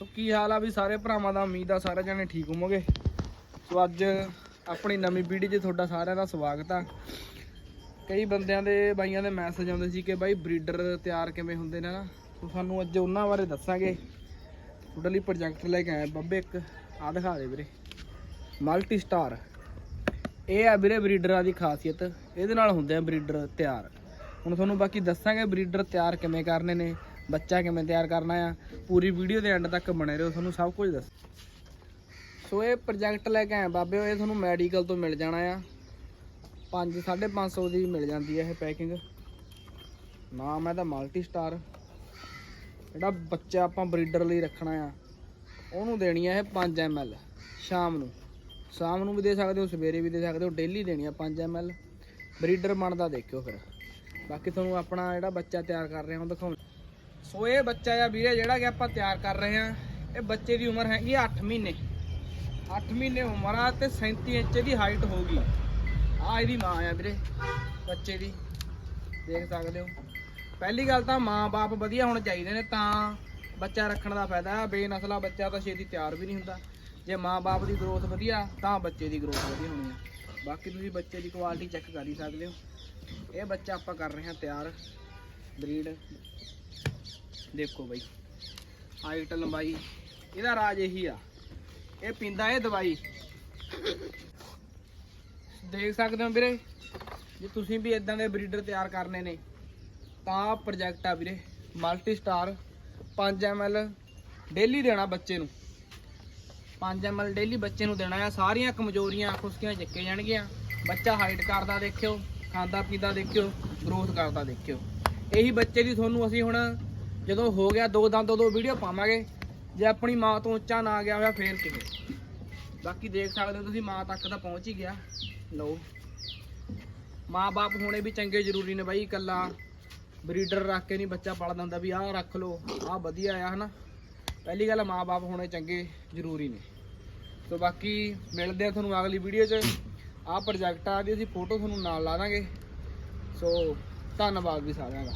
ਸੋ ਕੀ ਹਾਲ ਆ ਵੀ ਸਾਰੇ ਭਰਾਵਾਂ ਦਾ? ਉਮੀਦ ਆ ਸਾਰੇ ਜਣੇ ਠੀਕ ਹੋਵੋਗੇ। ਸੋ ਅੱਜ ਆਪਣੀ ਨਵੀਂ ਵੀਡੀਓ 'ਚ ਤੁਹਾਡਾ ਸਾਰਿਆਂ ਦਾ ਸਵਾਗਤ ਆ। ਕਈ ਬੰਦਿਆਂ ਦੇ ਬਾਈਆਂ ਦੇ ਮੈਸੇਜ ਆਉਂਦੇ ਸੀ ਕਿ ਬਾਈ ਬਰੀਡਰ ਤਿਆਰ ਕਿਵੇਂ ਹੁੰਦੇ ਨੇ ਨਾ? ਸੋ ਸਾਨੂੰ ਅੱਜ ਉਹਨਾਂ ਬਾਰੇ ਦੱਸਾਂਗੇ। ਤੁਹਾਡੇ ਲਈ ਪ੍ਰੋਜੈਕਟ ਲੈ ਕੇ ਆਏ ਬੱਬੇ ਇੱਕ। ਆ ਦਿਖਾ ਦੇ ਵੀਰੇ। ਮਲਟੀ ਸਟਾਰ ਇਹ ਆ ਵੀਰੇ ਬਰੀਡਰਾਂ ਦੀ ਖਾਸੀਅਤ। ਇਹਦੇ ਨਾਲ ਹੁੰਦੇ ਆ ਬਰੀਡਰ ਤਿਆਰ। ਹੁਣ ਤੁਹਾਨੂੰ ਬਾਕੀ ਦੱਸਾਂਗੇ ਬਰੀਡਰ ਤਿਆਰ ਕਿਵੇਂ ਕਰਨੇ ਨੇ। ਬੱਚਾ ਕਿਵੇਂ ਤਿਆਰ ਕਰਨਾ ਆ, ਪੂਰੀ ਵੀਡੀਓ ਦੇ ਐਂਡ ਤੱਕ ਬਣੇ ਰਹੋ, ਤੁਹਾਨੂੰ ਸਭ ਕੁਝ ਦੱਸ ਸੋ ਇਹ ਪ੍ਰੋਜੈਕਟ ਲੈ ਕੇ ਆਏ ਬਾਬੇ, ਇਹ ਤੁਹਾਨੂੰ ਮੈਡੀਕਲ ਤੋਂ ਮਿਲ ਜਾਣਾ ਆ। 5 550 ਦੀ ਮਿਲ ਜਾਂਦੀ ਹੈ ਇਹ ਪੈਕਿੰਗ ਨਾਮ ਹੈ ਦਾ ਮਲਟੀ ਸਟਾਰ ਜਿਹੜਾ ਬੱਚਾ ਆਪਾਂ ਬਰੀਡਰ ਲਈ ਰੱਖਣਾ ਆ, ਉਹਨੂੰ ਦੇਣੀ ਆ ਇਹ 5 ml ਸ਼ਾਮ ਨੂੰ। ਸ਼ਾਮ ਨੂੰ ਵੀ ਦੇ ਸਕਦੇ ਹੋ, ਸਵੇਰੇ ਵੀ ਦੇ ਸਕਦੇ ਹੋ ਡੇਲੀ ਦੇਣੀ ਆ 5 ml ਬਰੀਡਰ ਬਣਦਾ ਦੇਖਿਓ ਫਿਰ। ਬਾਕੀ ਤੁਹਾਨੂੰ ਆਪਣਾ ਜਿਹੜਾ ਬੱਚਾ ਤਿਆਰ ਕਰ ਰਹੇ ਹਾਂ ਉਹ ਦਿਖਾਉਂ ਸੋ ਇਹ ਬੱਚਾ ਆ ਵੀਰੇ ਜਿਹੜਾ ਕਿ ਆਪਾਂ ਤਿਆਰ ਕਰ ਰਹੇ ਹਾਂ। ਇਹ ਬੱਚੇ ਦੀ ਉਮਰ ਹੈਗੀ 8 ਮਹੀਨੇ। 8 ਮਹੀਨੇ ਉਮਰ ਆ ਤੇ 37 ਇੰਚ ਦੀ ਹਾਈਟ ਹੋਊਗੀ। ਆ ਇਹਦੀ ਮਾਂ ਆ ਵੀਰੇ, ਬੱਚੇ ਦੀ। ਦੇਖ ਸਕਦੇ ਹੋ। ਪਹਿਲੀ ਗੱਲ ਤਾਂ ਮਾਂ-ਬਾਪ ਵਧੀਆ ਹੋਣੇ ਚਾਹੀਦੇ ਨੇ ਤਾਂ ਬੱਚਾ ਰੱਖਣ ਦਾ ਫਾਇਦਾ ਹੈ ਬੇਨਸਲਾ ਬੱਚਾ ਤਾਂ ਛੇਤੀ ਤਿਆਰ ਵੀ ਨਹੀਂ ਹੁੰਦਾ। ਜੇ ਮਾਂ-ਬਾਪ ਦੀ ਗਰੋਥ ਵਧੀਆ, ਤਾਂ ਬੱਚੇ ਦੀ ਗਰੋਥ ਵਧੀਆ ਹੋਣੀ ਹੈ ਬਾਕੀ ਤੁਸੀਂ ਬੱਚੇ ਦੀ ਕੁਆਲਿਟੀ ਚੈੱਕ ਕਰ ਹੀ ਸਕਦੇ ਹੋ। ਇਹ ਬੱਚਾ ਆਪਾਂ ਕਰ ਰਹੇ ਹਾਂ ਤਿਆਰ। ਬਰੀਡ ਦੇਖੋ ਬਾਈ। ਹਾਈਟ ਲੰਬਾਈ, ਇਹਦਾ ਰਾਜ ਇਹੀ ਆ। ਇਹ ਪੀਂਦਾ ਇਹ ਦਵਾਈ। ਦੇਖ ਸਕਦੇ ਹੋ ਵੀਰੇ, ਜੇ ਤੁਸੀਂ ਵੀ ਇਦਾਂ ਦੇ ਬਰੀਡਰ ਤਿਆਰ ਕਰਨੇ ਨੇ, ਤਾਂ ਪ੍ਰੋਜੈਕਟ ਆ ਵੀਰੇ। ਮਲਟੀ ਸਟਾਰ 5 ml ਡੇਲੀ ਦੇਣਾ ਬੱਚੇ ਨੂੰ। 5 ml ਡੇਲੀ ਬੱਚੇ ਨੂੰ ਦੇਣਾ ਆ। ਸਾਰੀਆਂ ਕਮਜ਼ੋਰੀਆਂ ਖੁਸ਼ਕੀਆਂ ਚੱਕੇ ਜਾਣਗੀਆਂ। ਬੱਚਾ ਹਾਈਟ ਕਰਦਾ ਦੇਖਿਓ, ਖਾਂਦਾ ਪੀਂਦਾ ਦੇਖਿਓ, ਗਰੋਥ ਕਰਦਾ ਦੇਖਿਓ। ਇਹੀ ਬੱਚੇ ਦੀ ਤੁਹਾਨੂੰ ਅਸੀਂ ਹੁਣ ਜਦੋਂ ਹੋ ਗਿਆ ਦੋ ਦੰਦ, ਉਦੋਂ ਵੀਡੀਓ ਪਾਵਾਂਗੇ। ਜੇ ਆਪਣੀ ਮਾਂ ਤੋਂ ਉੱਚਾ ਨਾ ਗਿਆ ਹੋਇਆ, ਫੇਰ ਕਿਵੇਂ? ਬਾਕੀ ਦੇਖ ਸਕਦੇ ਹੋ ਤੁਸੀਂ, ਮਾਂ ਤੱਕ ਤਾਂ ਪਹੁੰਚ ਹੀ ਗਿਆ। ਲਓ। ਮਾਂ-ਬਾਪ ਹੋਣੇ ਵੀ ਚੰਗੇ ਜ਼ਰੂਰੀ ਨੇ ਬਾਈ, ਇਕੱਲਾ। ਬਰੀਡਰ ਰੱਖ ਕੇ ਨਹੀਂ ਬੱਚਾ ਪਾਲਦਾ ਹੁੰਦਾ ਵੀ ਆਹ ਰੱਖ ਲਓ, ਆਹ ਵਧੀਆ ਆ, ਹਨਾ? ਪਹਿਲੀ ਗੱਲ ਮਾਂ-ਬਾਪ ਹੋਣੇ ਚੰਗੇ ਜ਼ਰੂਰੀ ਨੇ। ਸੋ ਬਾਕੀ ਮਿਲਦੇ ਆ ਤੁਹਾਨੂੰ ਅਗਲੀ ਵੀਡੀਓ 'ਚ। ਆਹ ਪ੍ਰੋਜੈਕਟ ਆ ਦੀ ਅਸੀਂ ਫੋਟੋ ਤੁਹਾਨੂੰ ਨਾਲ ਲਾ ਦਾਂਗੇ। ਸੋ ਧੰਨਵਾਦ ਵੀ ਸਾਰਿਆਂ ਦਾ।